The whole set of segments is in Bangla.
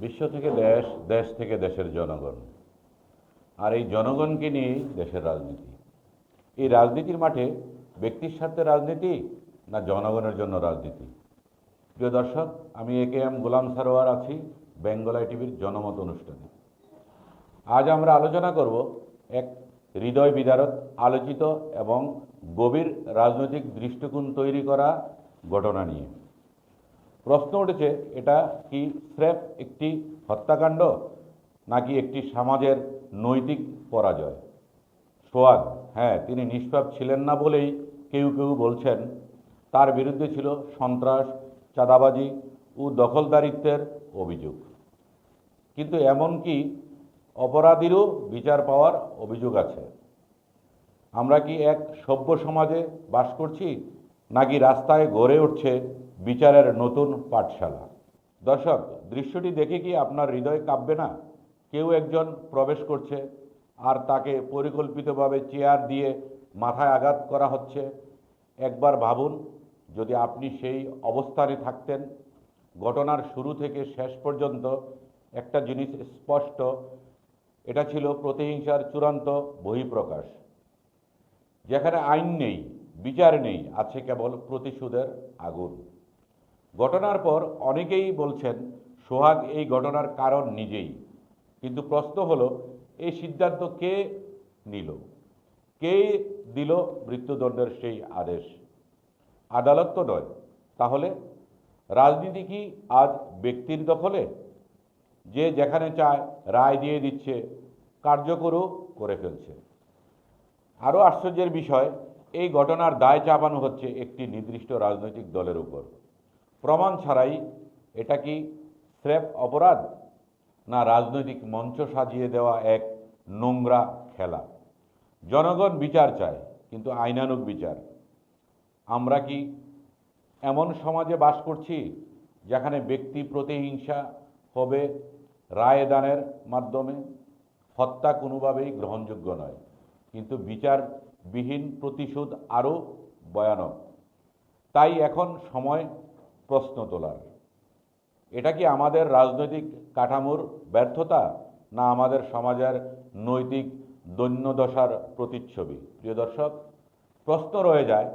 বিশ্ব থেকে দেশ দেশ থেকে দেশের জনগণ। আর এই জনগণকে নিয়েই দেশের রাজনীতি। এই রাজনীতির মাঠে ব্যক্তির স্বার্থে রাজনীতি না জনগণের জন্য রাজনীতি? প্রিয় দর্শক, আমি এ কে এম গোলাম সারোয়ার আছি বেঙ্গলাই টিভির জনমত অনুষ্ঠানে। আজ আমরা আলোচনা করব এক হৃদয় বিদারক, আলোচিত এবং গভীর রাজনৈতিক দৃষ্টিকোণ তৈরি করা ঘটনা নিয়ে। প্রশ্ন উঠেছে, এটা কি স্রেফ একটি হত্যাকাণ্ড নাকি একটি সমাজের নৈতিক পরাজয়? সোয়াদ হ্যাঁ তিনি নিষ্পাপ ছিলেন না বলেই কেউ কেউ বলছেন। তার বিরুদ্ধে ছিল সন্ত্রাস, চাঁদাবাজি ও দখলদারিত্বের অভিযোগ। কিন্তু এমনকি অপরাধীরও বিচার পাওয়ার অভিযোগ আছে? আমরা কি এক সভ্য সমাজে বাস করছি নাকি রাস্তায় গড়ে উঠছে বিচারের নতুন পাঠশালা। দর্শক, দৃশ্যটি দেখে কি আপনার হৃদয় কাঁপবে না? কেউ একজন প্রবেশ করছে আর তাকে পরিকল্পিতভাবে চেয়ার দিয়ে মাথায় আঘাত করা হচ্ছে। একবার ভাবুন, যদি আপনি সেই অবস্থানে থাকতেন, ঘটনার শুরু থেকে শেষ পর্যন্ত একটা জিনিস স্পষ্ট, এটা ছিল প্রতিহিংসার চূড়ান্ত বহিঃপ্রকাশ। যেখানে আইন নেই, বিচার নেই, আছে কেবল প্রতিশোধের আগুন। ঘটনার পর অনেকেই বলছেন, সোহাগ এই ঘটনার কারণ নিজেই। কিন্তু প্রশ্ন হলো, এই সিদ্ধান্ত কে নিল? কে দিল মৃত্যুদণ্ডের সেই আদেশ? আদালত তো নয়। তাহলে রাজনীতি কি আজ ব্যক্তির দখলে? যে যেখানে চায় রায় দিয়ে দিচ্ছে, কার্যকরও করে ফেলছে। আরও আশ্চর্যের বিষয়, এই ঘটনার দায় চাপানো হচ্ছে একটি নির্দিষ্ট রাজনৈতিক দলের উপর। প্রমাণ ছাড়াই এটা কি স্রেফ অপরাধ না রাজনৈতিক মঞ্চ সাজিয়ে দেওয়া এক নোংরা খেলা? জনগণ বিচার চায়, কিন্তু আইনানুগ বিচার। আমরা কি এমন সমাজে বাস করছি যেখানে ব্যক্তি প্রতিহিংসা হবে রায়দানের মাধ্যমে? হত্যা কোনোভাবেই গ্রহণযোগ্য নয়, কিন্তু বিচারবিহীন প্রতিশোধ আরও ভয়ানক। তাই এখন সময় প্রশ্ন তোলার। এটা কি আমাদের রাজনৈতিক কাঠামোর ব্যর্থতা, না আমাদের সমাজের নৈতিক দৈন্যদশার প্রতিচ্ছবি? প্রিয় দর্শক, প্রশ্ন রয়ে যায়,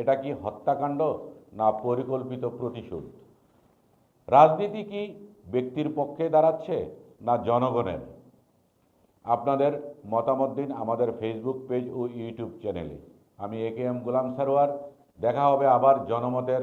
এটা কি হত্যাকাণ্ড, না পরিকল্পিত প্রতিশোধ? রাজনীতি কি ব্যক্তির পক্ষে দাঁড়াচ্ছে, না জনগণের? আপনাদের মতামত দিন আমাদের ফেসবুক পেজ ও ইউটিউব চ্যানেলে আমি এ কে এম গোলাম সারোয়ার, দেখা হবে আবার জনমতের